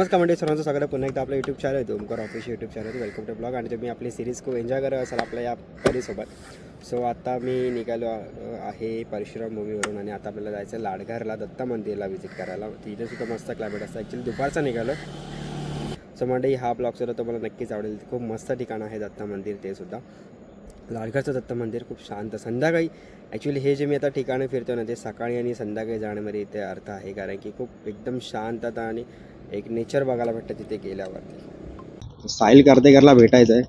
नमस्कार मंडळी सर्वांचं स्वागत आहे. पुन्हा एकदा आपलं यूट्यूब चॅनल आहे Omkar office YouTube channel welcome to blog आणि तुम्ही आपली सिरीज खूप एन्जॉय करत असाल आपल्या या परीसोबत. सो आता मी निघालो आहे परशुराम मूवीवरून आणि आता आपल्याला जायचं आहे लाडघरला दत्त मंदिरला व्हिजिट करायला. तिथे सुद्धा मस्त क्लायमेट असतं. ॲक्च्युली दुपारचा निघालो. सो मंडळी हा ब्लॉग सुद्धा तुम्हाला नक्कीच आवडेल. खूप मस्त ठिकाण आहे दत्त मंदिर ते सुद्धा. लाडघरचं दत्त मंदिर खूप शांत. संध्याकाळी ॲक्च्युली हे जे मी आता ठिकाणं फिरतो ना ते सकाळी आणि संध्याकाळी जाण्यामध्ये इथे अर्थ आहे. कारण की खूप एकदम शांतता आणि एक नेचर बघायला भेटतं तिथे गेल्यावर साहिल करतेकरला भेटायचं आहे.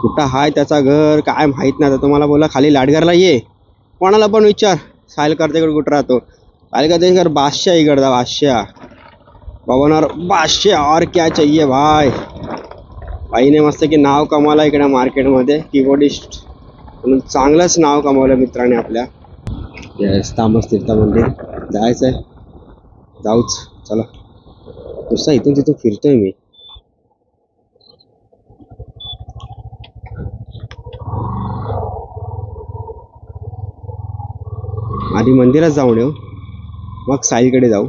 कुठं हाय त्याचा घर काय माहीत नाही. आता तुम्हाला बोला खाली लाडघरला ये. कोणाला पण विचार. साहिल करतेकर कुठं राहतो? साहिल करतेकर बादशाह इकडचा बादशाह. पवनार बादशाह और क्या चाहिए भाई? बाईने मस्त की नाव कमावलं इकडे मार्केटमध्ये किबोर्डिस्ट म्हणून चांगलंच नाव कमावलं मित्राने आपल्या. येस तामस तीर्थ मंदिर. जायचं आहे जाऊच. चला. नुसता इथून तिथून फिरतोय मी. आधी मंदिरात जाऊन येऊ. मग साईकडे जाऊ.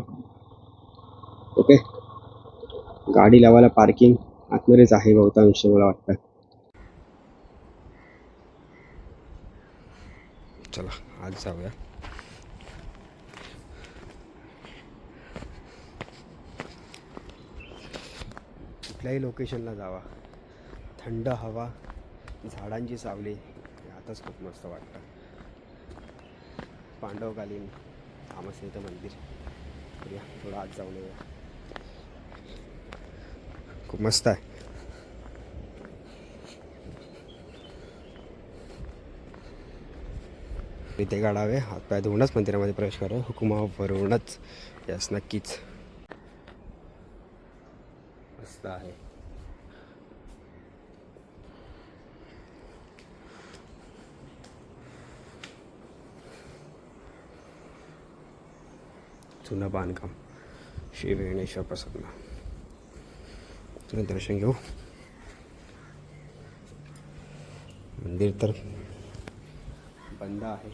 ओके? गाडी लावायला पार्किंग आतमध्येच आहे बहुतांश मला वाटतं. चला आज जाऊया. कुठल्याही लोकेशनला जावा. थंड हवा झाडांची सावली आताच खूप मस्त वाटतं. पांडवकालीन थामसनेचं मंदिर. या थोडं आत जाऊन येऊया. खूप मस्त आहे. इथे गाडावे हातपाय धुवूनच मंदिरामध्ये प्रवेश करावे. हुकुमावरूनच. यस नक्कीच. मस्त आहे जुनं बांधकाम श्री वेणेश्वर प्रसन्न तुम्ही दर्शन घेऊ मंदिर तर बंद आहे।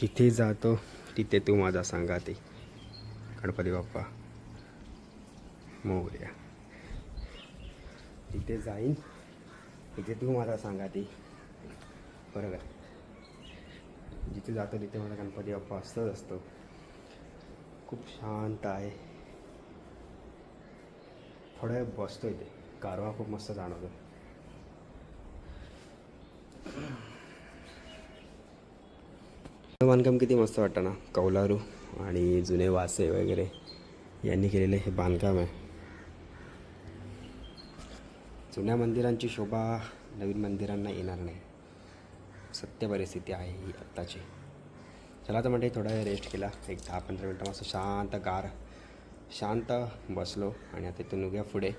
जिथे जातो तिथे तू माझा सांगा ते गणपती बाप्पा. मोर्या तिथे जाईन. तिथे तू मला सांगा सांगाते बरोबर जिथे जातो तिथे मला गणपती बाप्पा असतंच असतो. खूप शांत आहे. थोडा वेळ बसतो इथे गारवा खूप मस्त जाणवतो. बांधकाम किती मस्त वाटतं ना? कौलारू. आणि जुने वासे वगैरे यांनी केलेले हे बांधकाम आहे. जुन्या मंदिरांची शोभा नवीन मंदिरांना येणार नाही. सत्य परिस्थिती आहे ही आत्ताची. चला तर म्हणजे थोडा वेळ रेस्ट केला. एक दहा पंधरा मिनटं मस्त शांत गार शांत बसलो आणि आता इथून उघ्या पुढे.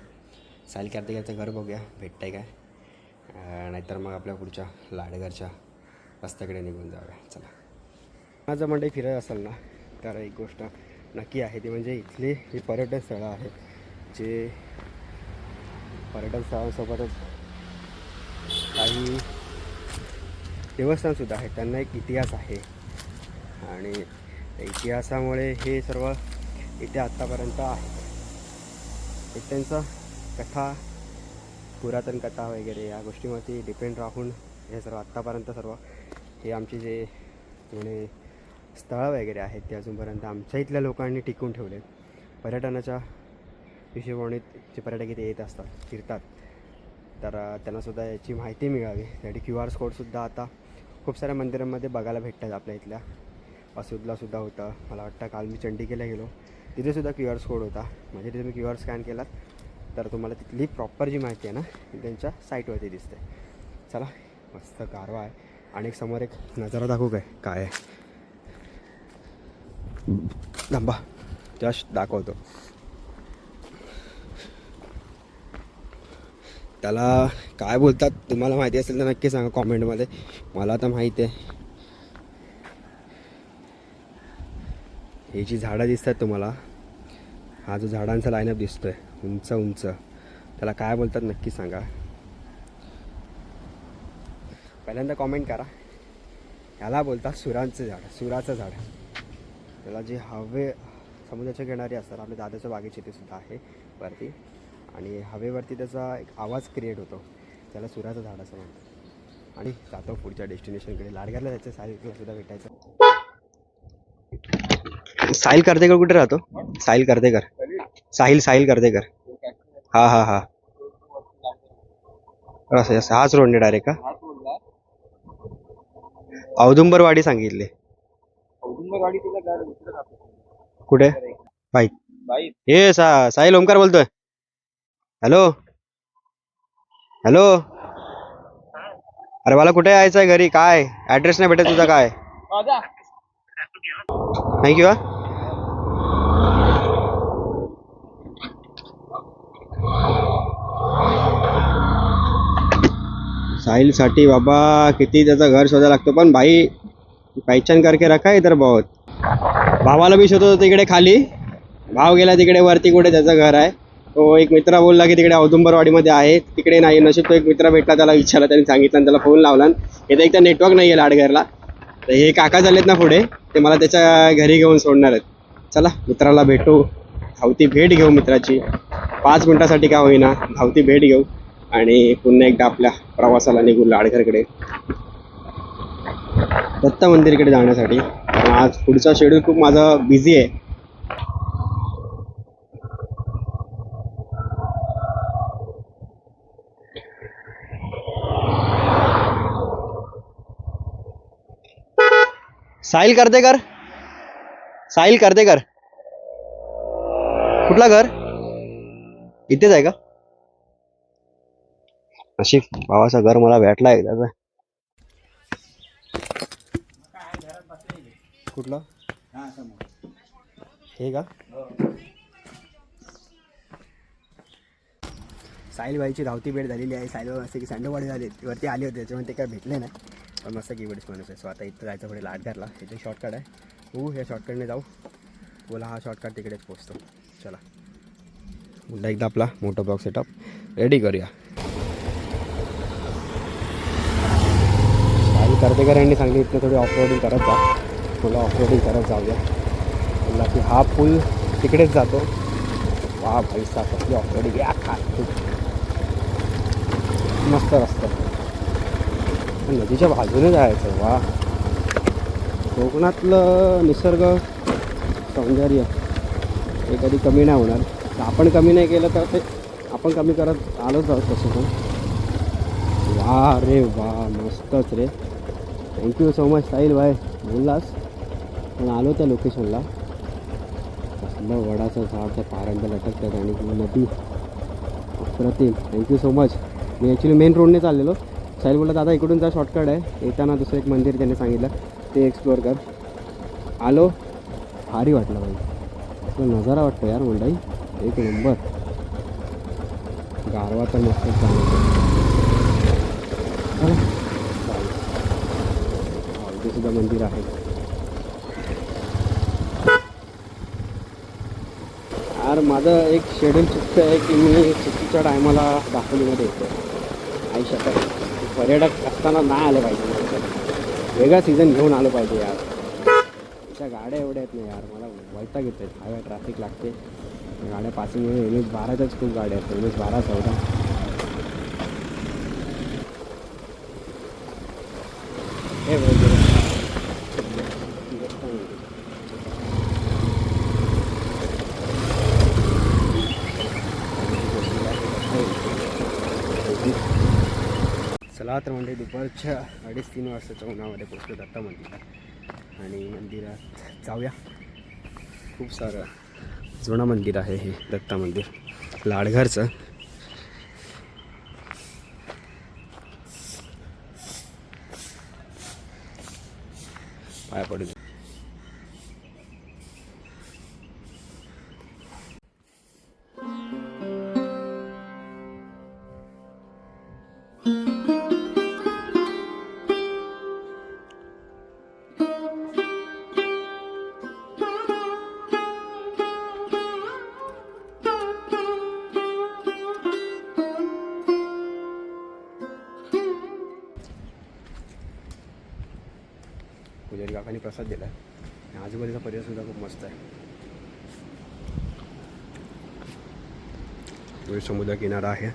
साईल कार्तिकाचं घर बघूया. भेटतंय काय? नाहीतर मग आपल्या पुढच्या लाडघरच्या रस्त्याकडे निघून जाऊया. चला. माझं म्हणजे फिरत असेल ना तर एक गोष्ट नक्की आहे ती म्हणजे इथली ही पर्यटन स्थळं आहेत जे पर्यटन स्थळांसोबतच काही देवस्थानसुद्धा आहेत. त्यांना एक इतिहास आहे. आणि इतिहासामुळे हे सर्व इथे आत्तापर्यंत आहे. एक त्यांचा कथा पुरातन कथा वगैरे या गोष्टीवरती डिपेंड राहून हे सर्व आत्तापर्यंत सर्व हे आमचे जे जुने स्थळं वगैरे आहेत ते अजूनपर्यंत आमच्या इथल्या लोकांनी टिकून ठेवले. पर्यटनाच्या विषयवणीत जे पर्यटक इथे येत असतात फिरतात तर त्यांनासुद्धा याची माहिती मिळावी. त्यासाठी क्यू आर कोडसुद्धा आता खूप साऱ्या मंदिरांमध्ये बघायला भेटतात आपल्या इथल्या. असूदलासुद्धा होतं. मला वाटतं काल मी चंडिकेला गेलो. तिथेसुद्धा क्यू आर कोड होता. म्हणजे तिथे मी क्यू आर स्कॅन केलात तर तुम्हाला तिथली प्रॉपर जी माहिती आहे ना ती त्यांच्या साईटवरती दिसते. चला मस्त गारवा आहे. आणि एक समोर एक नजारा दाखवू काय? काय आहे? थांबा जस्ट दाखवतो. त्याला काय बोलतात तुम्हाला माहिती असेल तर नक्की सांगा कॉमेंटमध्ये. मला तर माहिती आहे. हे जी झाडं दिसतात तुम्हाला हा जो झाडांचा लाईनअप दिसतोय उंच उंच. त्याला काय बोलतात नक्की सांगा. पहिल्यांदा कॉमेंट करा. ह्याला बोलतात सुरांचं झाड सुराचं झाड. त्याला जे हवे समुद्राच्या किनारी असतात. आपल्या दादाच्या बागेची ते सुद्धा आहे वरती. आणि हवेवरती त्याचा एक आवाज क्रिएट होतो. त्याला सुराचं झाड असं म्हणतात. आणि जातो पुढच्या डेस्टिनेशनकडे लाडग्याला जायचं साहिलला सुद्धा भेटायचं. साहिल कर्देकर कुठे राहतो? साहिल कर्देकर साहिल साहिल कर्देकर हा हा हा. असं असं. हाच रोडने डायरेक्ट का? औदुंबरवाडी सांगितले. कुठे? बाईक. हे सा साहिल ओमकार बोलतोय. हॅलो. हॅलो. अरे मला कुठे यायचं आहे घरी? काय? ऍड्रेस नाही भेटत तुझा काय? थँक्यू हा. साहिलसाठी बाबा किती त्याचं घर शोधायला लागतो. पण भाई पहचान करके रखा इधर बहुत। भावाला मी शोधत होतो तिकडे खाली। भाव गेला तिकडे वरती कुठे त्याचं घर आहे। तो एक मित्र बोलला की तिकडे औदुंबरवाडीमध्ये आहे। तिकडे नाही नशीब तो एक मित्र भेटला त्याला विचारला त्यांनी सांगितलं आणि त्याला फोन लावला. इथे एक तर नेटवर्क नाही आहे लाडघरला. तर हे काका झालेत ना पुढे ते मला त्याच्या घरी घेऊन सोडणार आहेत. चला मित्राला भेटू. धावती भेट घेऊ मित्राची. पाच मिनिटासाठी का होईना धावती भेट घेऊ. आणि पुन्हा एकदा आपल्या प्रवासाला निघू लाडघरकडे. दत्त मंदिरकडे जाण्यासाठी. आज पुढचा शेड्यूल खूप माझा बिझी आहे. साहिल करते कर साहिल करते कर कुठला घर? इथेच आहे का? नशीब भावाचा घर मला भेटला एकदा कुठलं? हे का? साहिलबाईची धावती भेट झालेली आहे. साहिलबाई असं की सांडोवाडी झाली. वरती आले होते त्याच्यामुळे ते काय भेटले नाही. पण मस्त की कीबोर्ड्स माणूस आहे. सो आता इथं जायचं पुढे लाट घातला. इथे शॉर्टकट आहे. हो या शॉर्टकटने जाऊ. बोला हा शॉर्टकट तिकडेच पोचतो. चला. पुन्हा एकदा आपला मोठा ब्लॉक सेटअप रेडी करूया. साहिल कर्तेकर यांनी सांगली इथं थोडी ऑफरोडिंग करत जा. थोडं ऑफरोडिंग करत जाऊया. म्हणला की हा पूल तिकडेच जातो. वा भाई पैसा कसली ऑफरोडिंग या खा मस्त रस्ता. नदीच्या बाजूने जायचं वा. कोकणातलं निसर्ग सौंदर्य हे कधी कमी नाही होणार. तर आपण कमी नाही केलं तर ते आपण कमी करत आलोच आहोत तसं पण. वा रे वा मस्तच रे. Thank you so much Sahil भाई. बोललास? पण आलो त्या लोकेशनला कसलं वडाचं झाड त्या पारांच्या लटकतात आणि नदी. अप्रतिम. थँक्यू सो मच मी ॲक्च्युली मेन रोडने चाललेलो. साहेब बोलला दादा इकडून जा शॉर्टकट आहे. येताना दुसरं एक मंदिर त्याने सांगितलं. ते एक्सप्लोअर कर. आलो. भारी वाटलं भाई. तो नजारा वाटतो यार मंडई. एक नंबर गारवा तर मस्तच जाणवतो सुद्धा मंदिर आहे. यार माझं एक शेड्यूल चुकतं आहे की मी चुकीच्या टायमाला दाखवलीमध्ये येतो आई शकत पर्यटक असताना नाही आलं पाहिजे. वेगळा सीझन घेऊन आलं पाहिजे यार. त्या गाड्या एवढ्या आहेत ना यार मला वैताग येते आहेत हायवे ट्रॅफिक लागते. गाड्या पासिंग एम एस बाराच्याच खूप गाड्या आहेत. एम एस बारा चौदा. हे रात्र म्हणजे दुपारच्या अडीच तीन वाजताच्या उन्हामध्ये पोचलो दत्ता मंदिरात. आणि मंदिरात जाऊया. खूप सारं जुनं मंदिर आहे हे दत्ता मंदिर. लाडघरचं. पाया पडू समुद्रकिनारा समुद्र किनारा आहे.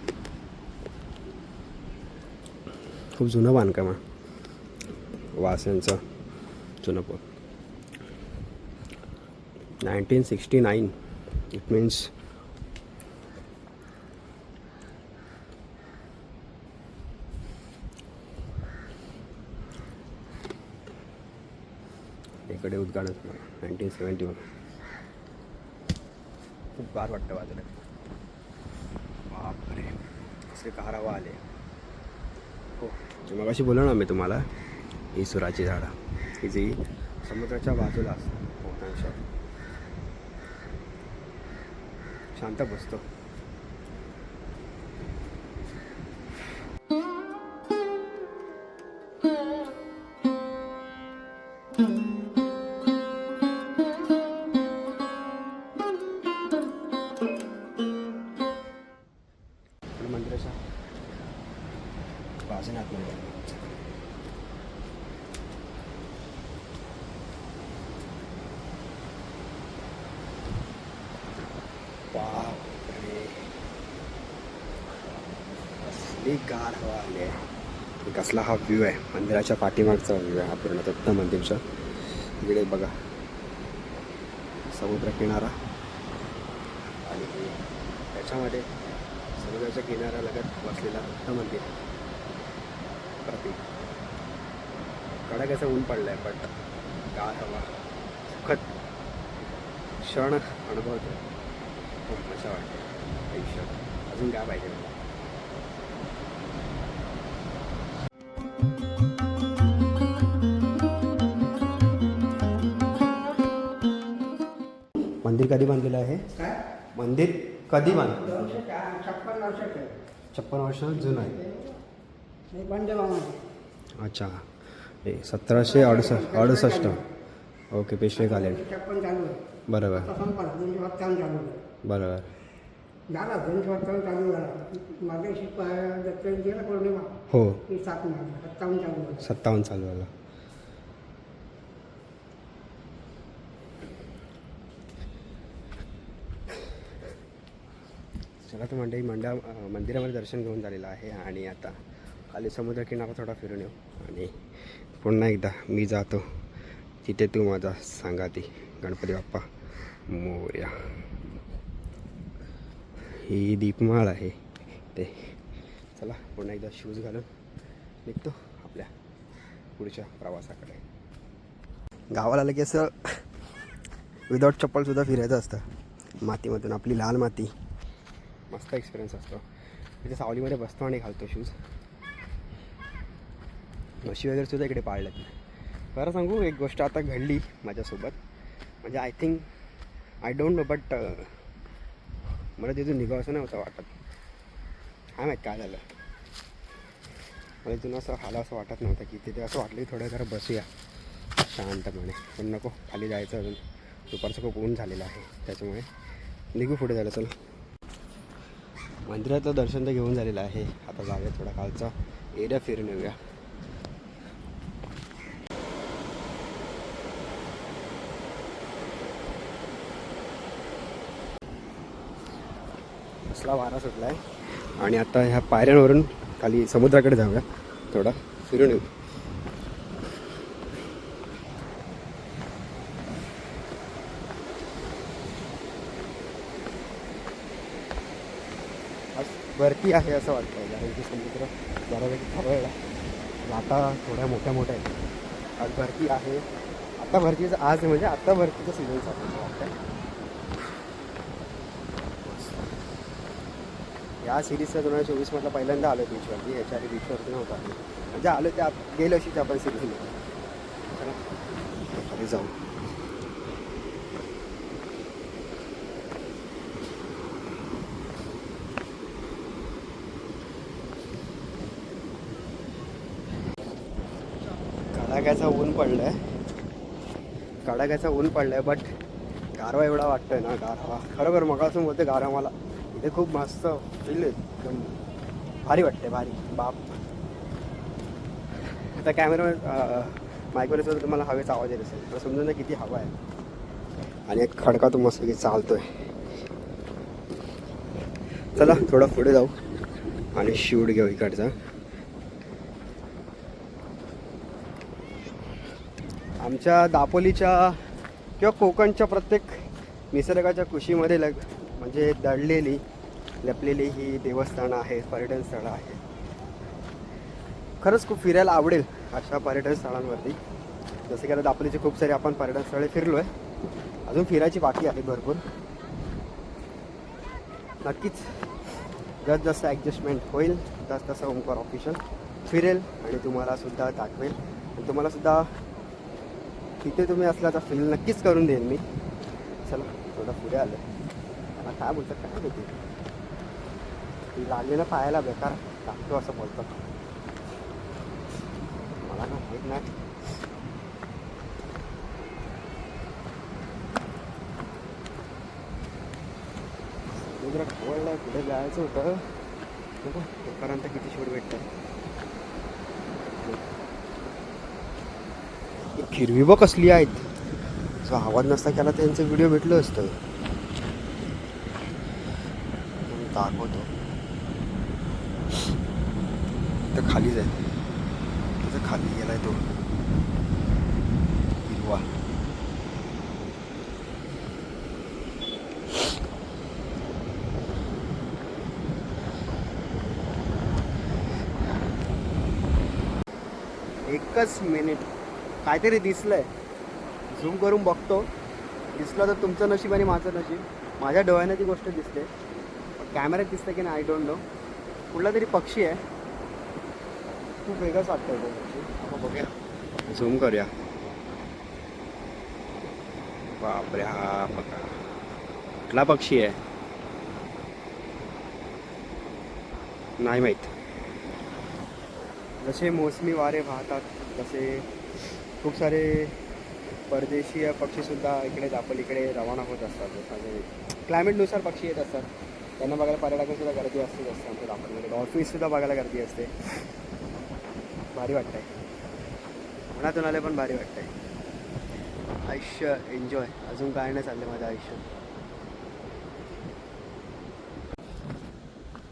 खूप जुनं बांधकाम आहे. वासांचं जुनं पोत. Nineteen sixty nine it means इकडे उद्घाटन. Nineteen seventy one. खूप गार वाटतं बाजूला. असे कारावा आले. हो. मग मगाशी बोललो ना मी तुम्हाला ही सुराची झाडं. ही जी समुद्राच्या बाजूला असतात हो, बहुतांश शांत बसतो कसला हा व्ह्यू आहे? मंदिराच्या पाठीमागचा व्ह्यू आहे हा पूर्ण दत्त मंदिरचा. इकडे बघा. समुद्र किनारा. आणि त्याच्यामध्ये समुद्राच्या किनाऱ्यालगत बसलेला दत्त मंदिर. प्रतीक. कडाक्याचं ऊन पडलं आहे बट गार हवा सुखद क्षण अनुभवतो खूप मजा वाटते. आयुष्यात. अजून काय पाहिजे? मंदिर कधी बांधलेलं आहे? काय? मंदिर कधी बांधलं छप्पन वर्षाचे छप्पन वर्ष जुनं आहे. हे बंदेबामध्ये अच्छा. हे सतराशे अडुसष्ट अडुसष्ट. ओके पेशवे कालेन. छप्पन चालू आहे. बरोबर. सत्तावन्न चालू आहे. बरोबर. झाला दोनशे चालू झाला. मागे शिक दत्त जयंतीला पौर्णिमा हो सात सत्तावन्न चालू सत्तावन्न चालू झालं. चला तर मंडळी मंडा मंदिरामध्ये दर्शन घेऊन झालेलं आहे आणि आता खाली समुद्र किनारा थोडा फिरून येऊ. आणि पुन्हा एकदा मी जातो. तिथे तू माझा सांगा ती गणपती बाप्पा मोर्या. ही दीपमाळ आहे ते. चला पुन्हा एकदा शूज घालून निघतो आपल्या पुढच्या प्रवासाकडे. गावाला आलं की असं विदाऊट चप्पलसुद्धा फिरायचं असतं. मातीमधून आपली लाल माती. मस्त एक्सपिरियन्स असतो. तिथे सावलीमध्ये बसतो आणि घालतो शूज म्हशी वगैरे सुद्धा इकडे पाळल्यात. खरं सांगू एक गोष्ट आता घडली माझ्यासोबत. म्हणजे I think I don't know but मला तिथून निघावं असं नव्हतं वाटत. काय माहीत काय झालं? मला इथून असं हाला असं वाटत नव्हतं की तिथे असं वाटलं की थोडं जरा बसूया. शांतपणे. पण नको खाली जायचं अजून. दुपारचं खूप ऊन झालेलं आहे त्याच्यामुळे. निघू पुढे झालं चला. मंदिरातलं दर्शन तर घेऊन झालेलं आहे. आता जाऊया थोडा खालचा. एरिया फिरून येऊया. असला वारा सुटला आहे आणि आता ह्या पायऱ्यांवरून खाली समुद्राकडे जाऊया. थोडा फिरून येऊ आज वरती आहे असं वाटतं कारण की समुद्र बऱ्यापैकी खवळला लाटा थोड्या मोठ्या मोठ्या आहेत. आज भरती आहे. आता भरतीचं आज म्हणजे आता भरतीचं सीझन चालू आहे असं वाटतं या सिरीजचा दोन हजार चोवीसमधला पहिल्यांदा आलो बीचवरती ह्याच्या आधी बीचवरती नव्हता. म्हणजे आलो त्या गेलो अशीच आपण सिरीज चला. जाऊ. कडाक्याचा ऊन पडलं आहे कडाक्याचा ऊन पडलं आहे बट गारवा एवढा वाटतोय ना गारवा. खरोखर मगासून बोलते गारवा मला. इथे खूप मस्त फील एकदम भारी वाटते भारी. बाप. आता कॅमेरा माईकमध्ये तुम्हाला हवेचा आवाज येत असेल. तर समजून ना किती हवा आहे. आणि एक खडका तो मस्त की चालतोय. चला थोडं पुढे जाऊ. आणि शूट घेऊ इकडचा. आमच्या दापोलीच्या किंवा कोकणच्या प्रत्येक निसर्गाच्या कुशीमध्ये लग म्हणजे दडलेली लपलेली ही देवस्थानं आहेत पर्यटन स्थळं आहेत. खरंच खूप फिरायला आवडेल अशा पर्यटन स्थळांवरती. जसं की आता दापोलीचे खूप सारे आपण पर्यटन स्थळे फिरलो आहे अजून फिरायची बाकी आहे भरपूर. नक्कीच जस जसं ॲडजस्टमेंट होईल तस तसं ओंकार ऑफिशियल फिरेल आणि तुम्हाला सुद्धा दाखवेल. आणि तुम्हाला सुद्धा तिथे तुम्ही असल्याचा फील नक्कीच करून देईन मी. चला थोडं पुढे आलं. मला काय बोलतात काय माहिती? ती लागलेलं पाहायला बेकार टाकतो असं बोलतात. मला ना माहीत नाही. समुद्र खवळलाय पुढे जायचं होतं? बघा तोपर्यंत किती शोध भेटतं हिरवी बघ कसली आहेत. जो आवाज नसता केला त्यांचं व्हिडिओ भेटलं असतं. दाखवतो. तर खालीच आहे तिथं खाली गेलाय तो. हिरवा. एकच मिनिट काहीतरी दिसलंय. झूम करून बघतो. दिसलं तर तुमचं नशीब आणि माझं नशीब. माझ्या डोळ्याने ती गोष्ट दिसते. कॅमेऱ्यात दिसतं की नाही आय डोंट नो कुठला तरी पक्षी आहे. खूप वेगळाच वाटतं तो पक्षी. आपण बघूया. झूम करूया. बापरे हा बघा कुठला पक्षी आहे? नाही माहीत. जसे मोसमी वारे वाहतात तसे खूप सारे परदेशीय पक्षीसुद्धा इकडे दापोलीकडे रवाना होत असतात. म्हणजे क्लायमेटनुसार पक्षी येत असतात. त्यांना बघायला पर्यटकांसुद्धा गर्दी असतेच असते आमच्या दापोलीमध्ये. डॉल्फिनसुद्धा बघायला गर्दी असते. भारी वाटतंय. मनातून आले पण भारी वाटतंय. आयुष्य एन्जॉय अजून काय नाही चाललं माझं आयुष्य.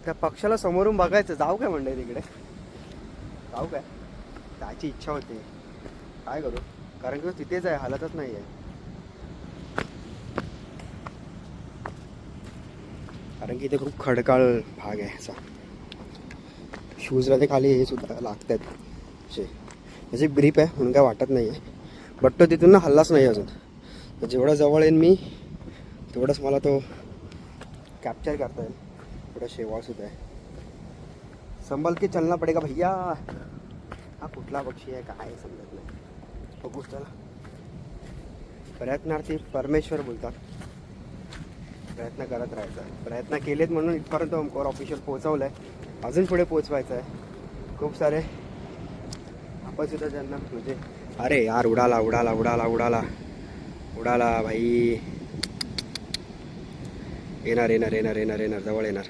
त्या पक्षाला समोरून बघायचं. जाऊ काय म्हणलंय तिकडे? जाऊ काय? जायची इच्छा होते. काय करू? कारण की तो तिथेच आहे हालतच नाही आहे. कारण की इथे खूप खडकाळ भाग आहे असा. शूजला ते खाली हे सुद्धा लागत आहेत असे. त्याची ब्रीप आहे म्हणून काय वाटत नाही आहे बट तो तिथून ना हल्लाच नाही अजून. जेवढा जेवढं जवळ येईन मी तेवढंच मला तो कॅप्चर करता येईल. थोडा शेवाळ सुद्धा आहे. संभल की चलना पडेगा भैया. हा कुठला पक्षी आहे काय समजत नाही. बघू चला प्रयत्नार्थी परमेश्वर बोलतात. प्रयत्न करत राहायचा. प्रयत्न केलेत म्हणून इथपर्यंत ओमकोर ऑफिशियल पोहोचवलं आहे अजून पुढे पोहोचवायचं आहे खूप सारे आपण सुद्धा त्यांना म्हणजे अरे यार उडाला उडाला उडाला उडाला. उडाला भाई. येणार येणार येणार येणार येणार जवळ येणार.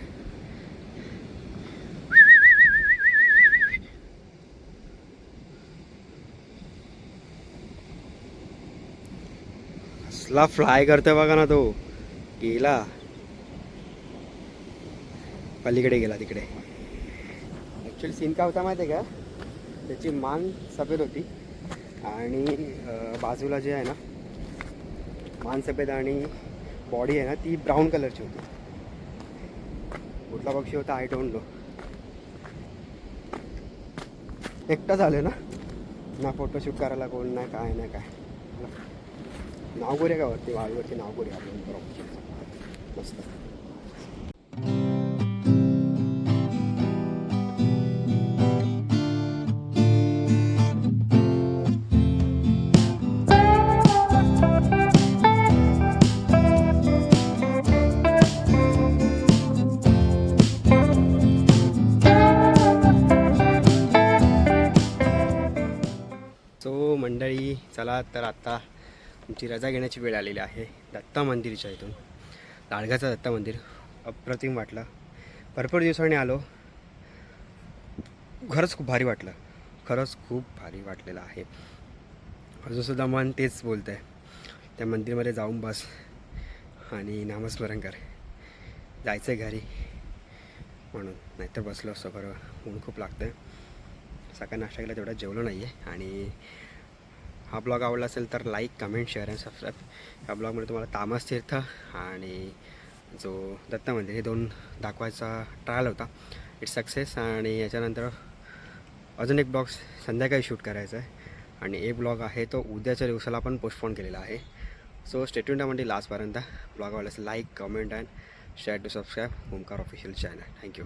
कसला फ्लाय करतोय बघा ना तो. गेला. पलीकडे गेला तिकडे. ॲक्च्युली सीन काय होता माहिती आहे का? त्याची मान सफेद होती आणि बाजूला जे आहे ना मान सफेद आणि बॉडी आहे ना ती ब्राऊन कलरची होती. कुठला पक्षी होता? आय डोंट नो एकटा झालं ना? ना फोटोशूट करायला कोण नाही काय नाही काय. नावगोरे का वरती वाळीवरती नावगोरे आपण बरोबर मस्त. सो मंडळी चला तर आता तुमची रजा घेण्याची वेळ आलेली आहे. दत्ता मंदिरच्या इथून. लाडघाचं दत्ता मंदिर. अप्रतिम वाटलं. भरपूर दिवसांनी आलो. खरंच खूप भारी वाटलं. खरंच खूप भारी वाटलेलं आहे. अजूनसुद्धा मन तेच बोलतं आहे त्या मंदिरमध्ये जाऊन बस आणि नामस्मरण कर. जायचं आहे घरी. म्हणून. नाहीतर बसलो असतो बरं ऊन खूप लागतं आहे नाश्ता केला तेवढा जेवलो नाही आहे आणि हा ब्लॉग आवडला असेल तर like comment share and subscribe. ह्या ब्लॉगमध्ये तुम्हाला तामस तीर्थ आणि जो दत्त मंदिर हे दोन दाखवायचा ट्रायल होता. इट्स सक्सेस आणि याच्यानंतर अजून एक ब्लॉग संध्याकाळी शूट करायचा आहे. आणि एक ब्लॉग आहे तो उद्याच्या दिवसाला पण पोस्टपोन केलेला आहे. सो स्टेट्यून म्हणजे लास्टपर्यंत ब्लॉग आवडला असेल like comment and share to subscribe Omkar official channel thank you